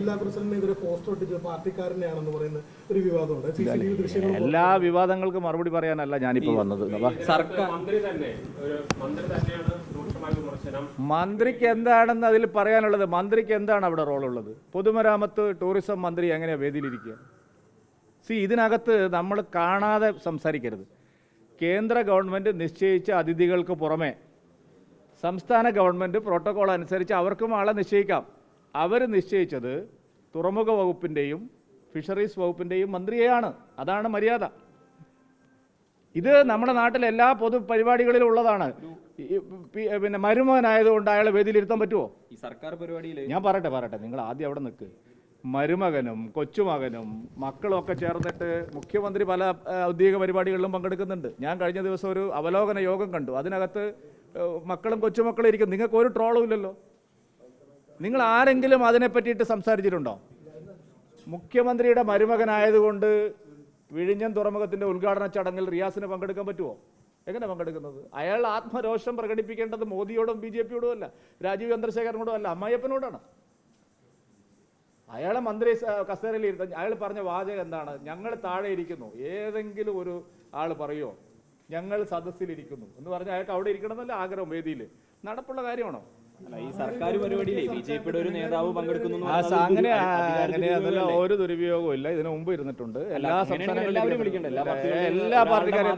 ജില്ലാ പ്രസിഡന്റിനെതിരെ പോസ്റ്റർ ഒട്ടിച്ചത് പാർട്ടിക്കാരനെയാണെന്ന് പറയുന്ന ഒരു വിവാദമുണ്ട്. എല്ലാ വിവാദങ്ങൾക്കും മറുപടി പറയാനല്ല ഞാനിപ്പോ വന്നത്. അപ്പൊ മന്ത്രി തന്നെ ഒരു മന്ത്രി തന്നെയാണ് രൂക്ഷമായ വിമർശനം. മന്ത്രിക്ക് എന്താണെന്ന് അതിൽ പറയാനുള്ളത് മന്ത്രിക്ക് എന്താണ് അവിടെ റോളുള്ളത്? പൊതുമരാമത്ത് ടൂറിസം മന്ത്രി എങ്ങനെയാണ് വേദിയിലിരിക്കുക? സി ഇതിനകത്ത് നമ്മൾ കാണാതെ സംസാരിക്കരുത്. കേന്ദ്ര ഗവൺമെന്റ് നിശ്ചയിച്ച അതിഥികൾക്ക് പുറമെ സംസ്ഥാന ഗവൺമെന്റ് പ്രോട്ടോകോൾ അനുസരിച്ച് അവർക്കും ആളെ നിശ്ചയിക്കാം. അവർ നിശ്ചയിച്ചത് തുറമുഖ വകുപ്പിന്റെയും ഫിഷറീസ് വകുപ്പിന്റെയും മന്ത്രിയെയാണ്. അതാണ് മര്യാദ. ഇത് നമ്മുടെ നാട്ടിലെ എല്ലാ പൊതു പരിപാടികളിലും ഉള്ളതാണ്. പിന്നെ മരുമകനായതുകൊണ്ട് അയാളെ വേദിയിലിരുത്താൻ പറ്റുമോ ഈ സർക്കാർ പരിപാടിയിൽ ഞാൻ പറയട്ടെ പറയട്ടെ. നിങ്ങൾ ആദ്യം അവിടെ നിൽക്ക് മരുമകനും കൊച്ചുമകനും മക്കളും ഒക്കെ ചേർന്നിട്ട് മുഖ്യമന്ത്രി പല ഔദ്യോഗിക പരിപാടികളിലും പങ്കെടുക്കുന്നുണ്ട്. ഞാൻ കഴിഞ്ഞ ദിവസം ഒരു അവലോകന യോഗം കണ്ടു. അതിനകത്ത് മക്കളും കൊച്ചുമക്കളും ഇരിക്കും നിങ്ങൾക്ക് ഒരു ട്രോളും ഇല്ലല്ലോ. നിങ്ങൾ ആരെങ്കിലും അതിനെ പറ്റിയിട്ട് സംസാരിച്ചിട്ടുണ്ടോ? മുഖ്യമന്ത്രിയുടെ മരുമകനായതുകൊണ്ട് വിഴിഞ്ഞം തുറമുഖത്തിന്റെ ഉദ്ഘാടന ചടങ്ങിൽ റിയാസിന് പങ്കെടുക്കാൻ പറ്റുമോ എങ്ങനെ പങ്കെടുക്കുന്നത്? അയാൾ ആത്മരോഷം പ്രകടിപ്പിക്കേണ്ടത് മോദിയോടും ബി ജെ പിയോടും അല്ല രാജീവ് ചന്ദ്രശേഖരനോടും അല്ല അമ്മായിയപ്പനോടാണ് അയാളെ മന്ത്രി കസേരയിൽ ഇരുത്ത അയാൾ പറഞ്ഞ വാചകം എന്താണ്? ഞങ്ങൾ താഴെ ഇരിക്കുന്നു. ഏതെങ്കിലും ഒരു ആൾ പറയുമോ ഞങ്ങൾ സദസ്സിലിരിക്കുന്നു. എന്ന് പറഞ്ഞാൽ അയാൾക്ക് അവിടെ ഇരിക്കണമെന്നല്ല ആഗ്രഹം വേദിയിൽ നടപ്പുള്ള കാര്യമാണോ? ഈ സർക്കാർ പരിപാടിയിലെ ബിജെപിയുടെ ഒരു നേതാവ് പങ്കെടുക്കുന്നു അങ്ങനെ അതല്ല ഒരു ദുരുപയോഗവും ഇല്ല. ഇതിനു മുമ്പ് ഇരുന്നിട്ടുണ്ട്. എല്ലാ സംസ്ഥാനങ്ങളിലും എല്ലാവരും വിളിക്കണ്ടേ? എല്ലാ പാർട്ടിക്കാരെയും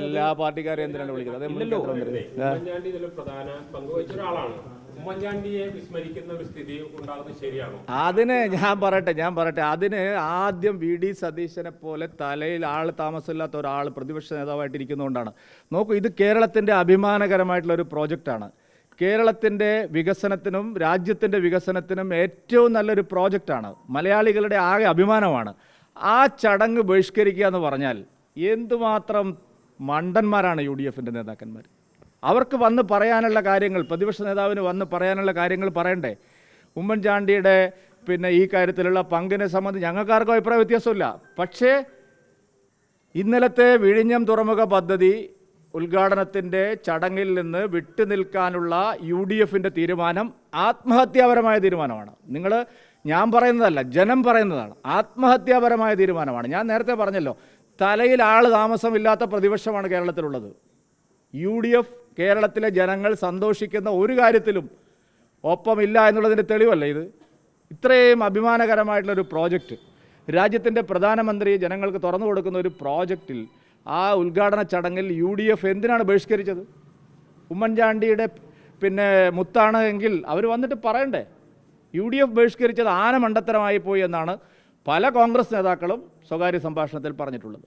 എല്ലാ പാർട്ടിക്കാരെയും എന്തിനാണ് വിളിക്കുന്നത്? പ്രധാന പങ്കുവച്ച ഒരാളാണ്. ഉമ്മൻചാണ്ടിയെ വിസ്മരിക്കുന്ന ഒരു സ്ഥിതി ഉണ്ടാകുന്നത് ശരിയാണോ? അതിന് ഞാൻ പറയട്ടെ ഞാൻ പറയട്ടെ. അതിന് ആദ്യം വി ഡി സതീശനെ പോലെ തലയിൽ ആൾ താമസമില്ലാത്ത ഒരാൾ പ്രതിപക്ഷ നേതാവായിട്ട് ഇരിക്കുന്നതുകൊണ്ടാണ് നോക്കൂ ഇത് കേരളത്തിന്റെ അഭിമാനകരമായിട്ടുള്ള ഒരു പ്രോജക്റ്റാണ്. കേരളത്തിന്റെ വികസനത്തിനും രാജ്യത്തിന്റെ വികസനത്തിനും ഏറ്റവും നല്ലൊരു പ്രോജക്റ്റാണ്. മലയാളികളുടെ ആകെ അഭിമാനമാണ്. ആ ചടങ്ങ് ബഹിഷ്കരിക്കുക എന്ന് പറഞ്ഞാൽ എന്തുമാത്രം മണ്ടന്മാരാണ് യു ഡി എഫിന്റെ നേതാക്കന്മാർ. അവർക്ക് വന്ന് പറയാനുള്ള കാര്യങ്ങൾ പ്രതിപക്ഷ നേതാവിന് വന്ന് പറയാനുള്ള കാര്യങ്ങൾ പറയണ്ടേ? ഉമ്മൻചാണ്ടിയുടെ പിന്നെ ഈ കാര്യത്തിലുള്ള പങ്കിനെ സംബന്ധിച്ച് ഞങ്ങൾക്കാർക്കും അഭിപ്രായ വ്യത്യാസമില്ല. പക്ഷേ ഇന്നലത്തെ വിഴിഞ്ഞം തുറമുഖ പദ്ധതി ഉദ്ഘാടനത്തിന്റെ ചടങ്ങിൽ നിന്ന് വിട്ടുനിൽക്കാനുള്ള യു ഡി എഫിന്റെ തീരുമാനം ആത്മഹത്യാപരമായ തീരുമാനമാണ്. നിങ്ങൾ ഞാൻ പറയുന്നതല്ല ജനം പറയുന്നതാണ്. ആത്മഹത്യാപരമായ തീരുമാനമാണ്. ഞാൻ നേരത്തെ പറഞ്ഞല്ലോ തലയിൽ ആൾ താമസമില്ലാത്ത പ്രതിപക്ഷമാണ് കേരളത്തിലുള്ളത്. യു ഡി എഫ് കേരളത്തിലെ ജനങ്ങൾ സന്തോഷിക്കുന്ന ഒരു കാര്യത്തിലും ഒപ്പമില്ല എന്നുള്ളതിന്റെ തെളിവല്ലേ ഇത്? ഇത്രയും അഭിമാനകരമായിട്ടുള്ളൊരു പ്രോജക്റ്റ്. രാജ്യത്തിന്റെ പ്രധാനമന്ത്രി ജനങ്ങൾക്ക് തുറന്നു കൊടുക്കുന്ന ഒരു പ്രോജക്റ്റിൽ ആ ഉദ്ഘാടന ചടങ്ങിൽ യു ഡി എഫ് എന്തിനാണ് ബഹിഷ്കരിച്ചത്? ഉമ്മൻചാണ്ടിയുടെ പിന്നെ മുത്താണ് എങ്കിൽ അവർ വന്നിട്ട് പറയണ്ടേ? യു ഡി എഫ് ബഹിഷ്കരിച്ചത് ആന മണ്ടത്തരമായി പോയി എന്നാണ് പല കോൺഗ്രസ് നേതാക്കളും സ്വകാര്യ സംഭാഷണത്തിൽ പറഞ്ഞിട്ടുള്ളത്.